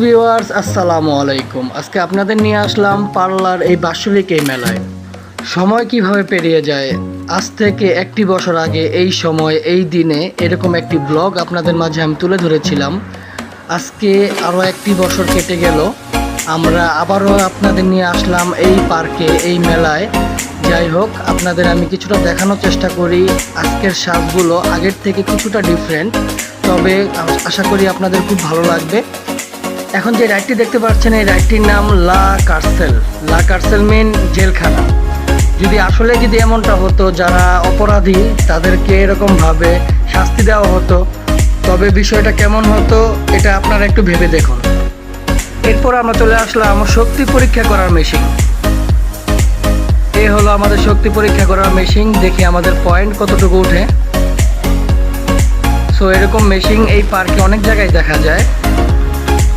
Viewers আসসালামু আলাইকুম। আজকে আপনাদের নিয়ে আসলাম পার্লার এই বাৎসরিক এই মেলায়। সময় কীভাবে পেরিয়ে যায়? আজ থেকে একটি বছর আগে এই সময়, এই দিনে এরকম একটি ব্লগ আপনাদের মাঝে আমি তুলে ধরেছিলাম। আজকে আরও একটি বছর কেটে গেল। আমরা আবারও আপনাদের নিয়ে আসলাম এই পার্কে, এই মেলায়। যাই হোক, আপনাদের আমি কিছুটা দেখানোর চেষ্টা করি। আজকের সাজগুলো আগের থেকে কিছুটা ডিফারেন্ট তবে আশা করি আপনাদের খুব ভালো লাগবে। এখন যে রাইডটি দেখতে পাচ্ছেন, এই রাইডটির নাম লা কার্সেল। লা কার্সেল মেন জেলখানা। যদি আসলে যদি এমনটা হতো, যারা অপরাধী, তাদেরকে এরকমভাবে শাস্তি দেওয়া হতো, তবে বিষয়টা কেমন হতো, এটা আপনারা একটু ভেবে দেখুন। এরপর আমরা চলে আসলাম শক্তি পরীক্ষা করার মেশিন। এই হলো আমাদের শক্তি পরীক্ষা করার মেশিন। দেখি আমাদের পয়েন্ট কতটুকু উঠে। সো এরকম মেশিন এই পার্কে অনেক জায়গায় দেখা যায়।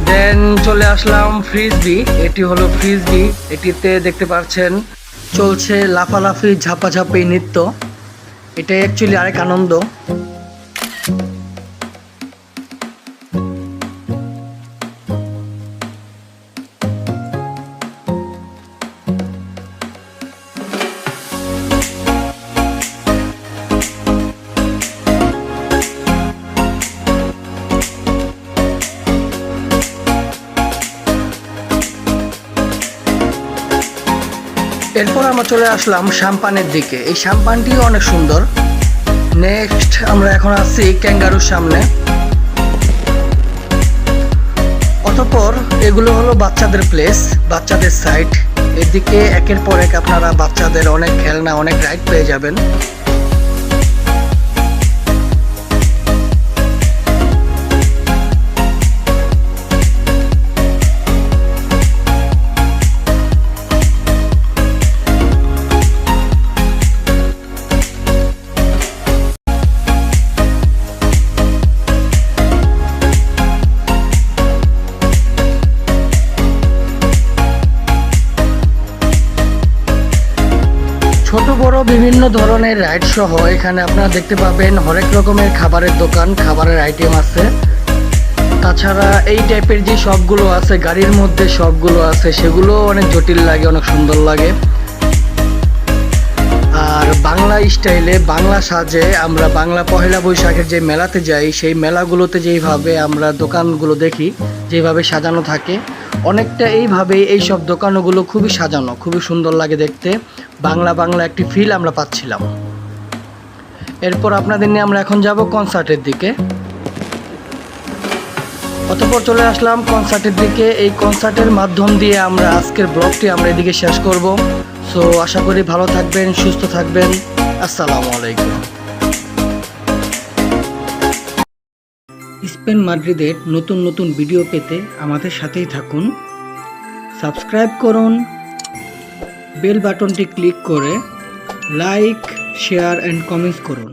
দেন চলে আসলাম ফ্রিজবি এটি হলো ফ্রিজবি এটিতে দেখতে পাচ্ছেন চলছে লাফালাফি, ঝাপাঝাপি নৃত্য। এটাই অ্যাকচুয়ালি আরেক আনন্দ। এরপর আমরা চলে আসলাম শ্যাম্পানের দিকে। এই সাম্পানটিও অনেক সুন্দর। নেক্সট আমরা এখন আসছি ক্যাঙ্গারুর সামনে। অতঃপর এগুলো হলো বাচ্চাদের প্লেস বাচ্চাদের সাইট এদিকে একের পর এক আপনারা বাচ্চাদের অনেক খেলনা, অনেক রাইড পেয়ে যাবেন। ছোট, বড় বিভিন্ন ধরনের রাইড সহ এখানে আপনারা দেখতে পাবেন হরেক রকমের খাবারের দোকান, খাবারের আইটেম আছে। তাছাড়া এই টাইপের যে শপগুলো আছে, গাড়ির মধ্যে শপগুলো আছে সেগুলো অনেক জটিল লাগে, অনেক সুন্দর লাগে। আর বাংলা স্টাইলে বাংলা সাজে আমরা বাংলা পহেলা বৈশাখের যে মেলাতে যাই, সেই মেলাগুলোতে যেইভাবে আমরা দোকানগুলো দেখি যেভাবে সাজানো থাকে অনেকটা এইভাবে এই সব দোকানগুলো খুবই সাজানো, খুবই সুন্দর লাগে দেখতে। বাংলা বাংলা একটি ফিল আমরা পাচ্ছিলাম। এরপর আপনাদের নিয়ে আমরা এখন যাব কনসার্টের দিকে। অতপর চলে আসলাম কনসার্টের দিকে। এই কনসার্টের মাধ্যম দিয়ে আমরা আজকের ব্লগটি আমরা এদিকে শেষ করব। সো আশা করি ভালো থাকবেন, সুস্থ থাকবেন। আসসালামু আলাইকুম। স্পেন মাদ্রিদের নতুন নতুন ভিডিও পেতে আমাদের সাথেই থাকুন। সাবস্ক্রাইব করুন, বেল বাটনটি ক্লিক করে লাইক, শেয়ার অ্যান্ড কমেন্টস করুন।